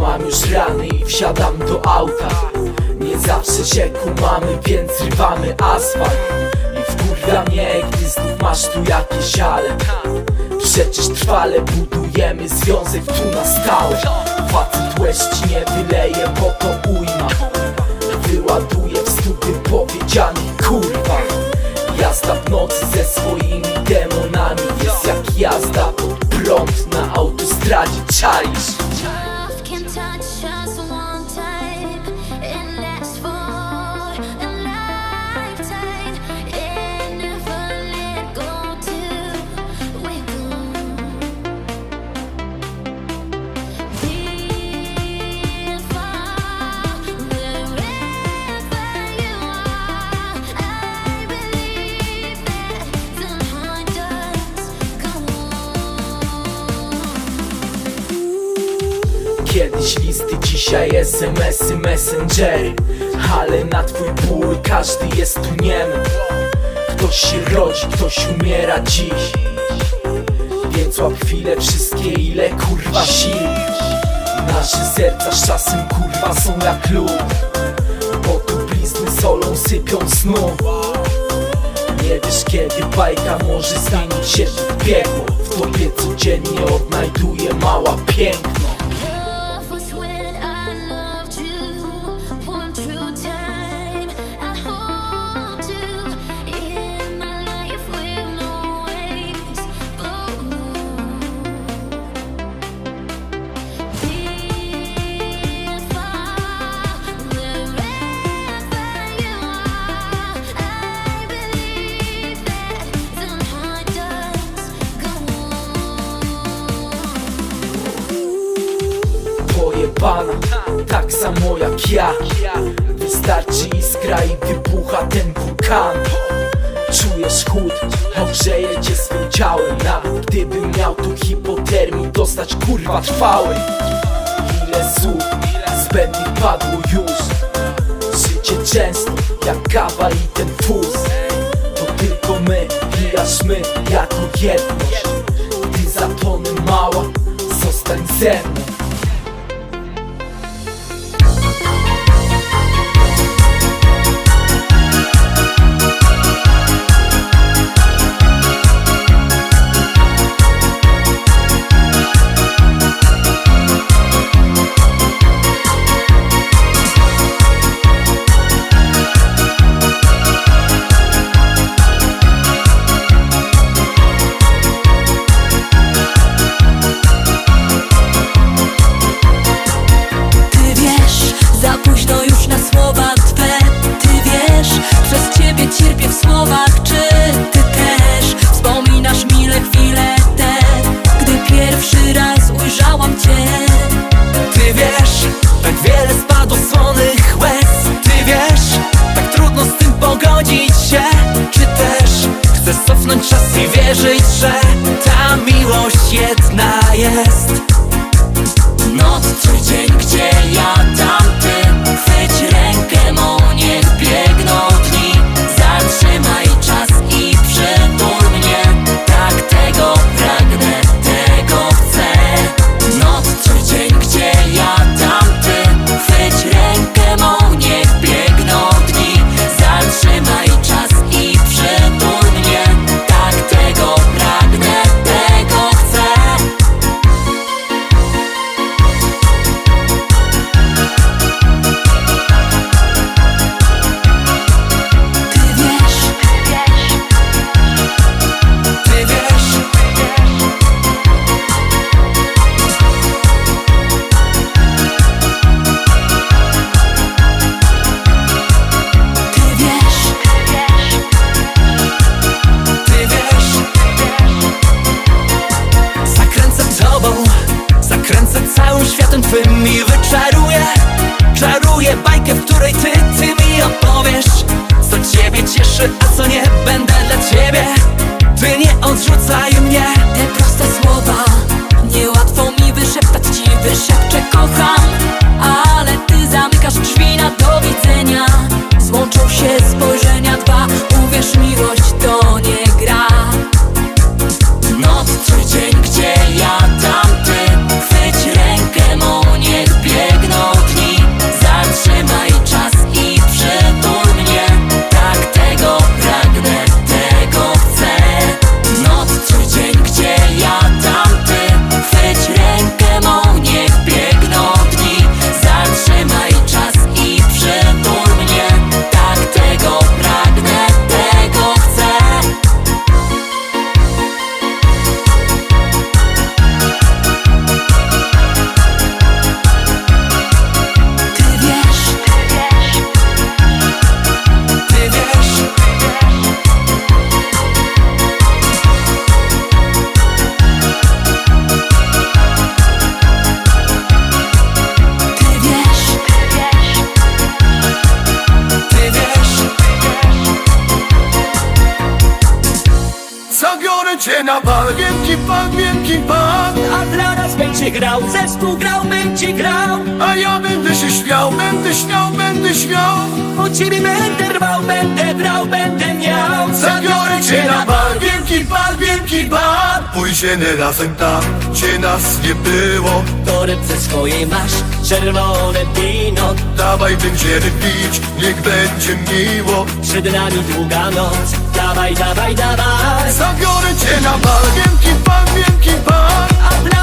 Mam już rany i wsiadam do auta. Nie zawsze się kumamy, więc rywamy asfalt. I wkurwia mnie, gdy znów masz tu jakieś ale. Przecież trwale budujemy związek tu na stałe. Facet łeści nie wyleje, bo to ujma. Wyładuję w studiu powiedzianych kurwa. Jazda w nocy ze swoimi demonami Jest dzisiaj smsy, Ale na twój ból każdy jest tu niemy Ktoś się rodzi, ktoś umiera dziś. Więc łap chwilę wszystkie ile kurwa sił. Nasze serca z czasem kurwa są jak lód. Bo tu blizny solą sypią snu. Nie wiesz kiedy bajka może zmienić się w piekło. W tobie codziennie odnajduje mała piękno pojebana Tak samo jak ja. Wystarczy iskra i wybucha ten wulkan. Czujesz chłód, ogrzeje cię swym ciałem. Nawet gdybym miał tu hipotermii Dostać kurwa trwałej Ile słów zbędnych padło już. Życie często jak kawa i ten fuz. To tylko my aż my jako jedność. Gdy zatonę mała, zostań ze mną chcesz cofnąć czas i wierzyć, że ta miłość jedna jest. Noc czy dzień, gdzie ja na bal. Wielki pan, wielki pan. A dla nas będzie grał, zespół grał, będzie grał. A ja będę się śmiał, będę śmiał, będę śmiał. O ciebie będę rwał, będę brał, będę miał. Zabiorę cię na bal, wielki pan, wielki pan. Pójdziemy razem tam, gdzie nas nie było. Torebce swoje masz czerwone wino. Dawaj będziemy pić, niech będzie miło. Przed nami długa noc. Dawaj, dawaj, dawaj. Zabiorę cię na bal, wielki bal, wielki bal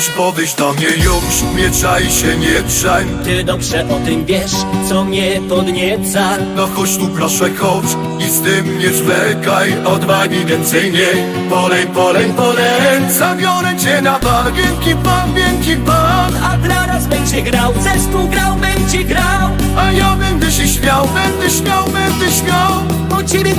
Noś podejść do mnie już, mieczaj się, nie grzaj Ty dobrze o tym wiesz, co mnie podnieca. No chodź tu proszę chodź i z tym nie zwlekaj. Odwagi więcej nie, polej, polej, polej. Zabiorę cię na bal, wielki pan, wielki pan A dla nas będzie grał, zespół grał, będzie grał. A ja będę się śmiał, będę śmiał, będę śmiał. Po ciebie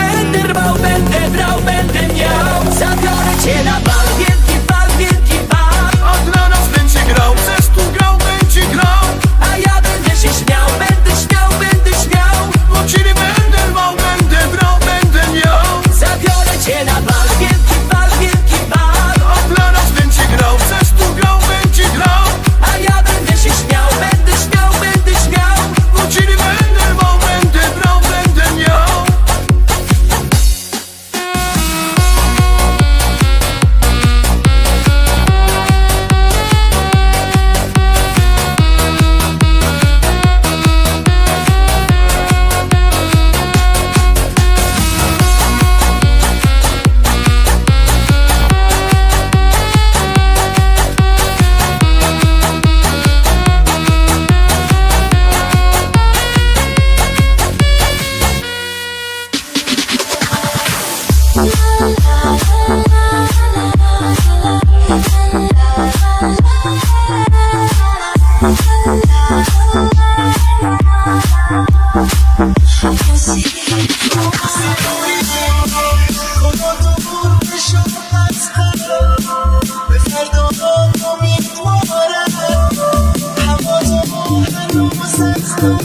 Thank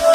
you.